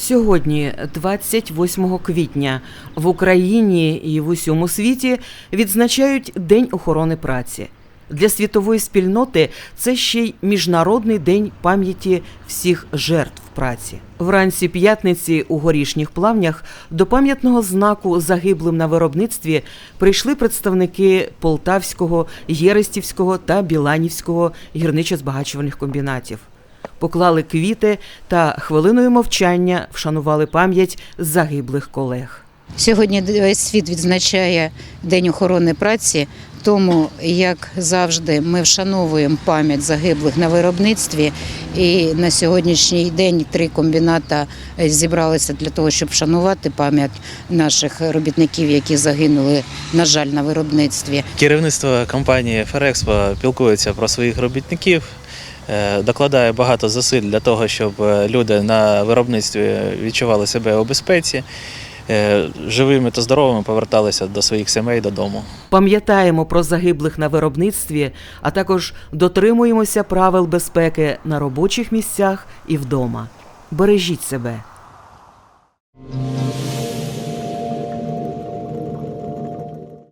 Сьогодні, 28 квітня, в Україні і в усьому світі відзначають День охорони праці. Для світової спільноти це ще й міжнародний день пам'яті всіх жертв праці. Вранці п'ятниці у горішніх плавнях до пам'ятного знаку загиблим на виробництві прийшли представники Полтавського, Єрестівського та Біланівського гірничо-збагачувальних комбінатів. Поклали квіти та хвилиною мовчання вшанували пам'ять загиблих колег. Сьогодні весь світ відзначає День охорони праці. Тому, як завжди, ми вшановуємо пам'ять загиблих на виробництві. І на сьогоднішній день три комбіната зібралися для того, щоб вшанувати пам'ять наших робітників, які загинули, на жаль, на виробництві. Керівництво компанії Ферекспо пілкується про своїх робітників, е, докладає багато зусиль для того, щоб е, люди на виробництві відчували себе у безпеці, живими та здоровими поверталися до своїх сімей додому. Пам'ятаємо про загиблих на виробництві, а також дотримуємося правил безпеки на робочих місцях і вдома. Бережіть себе.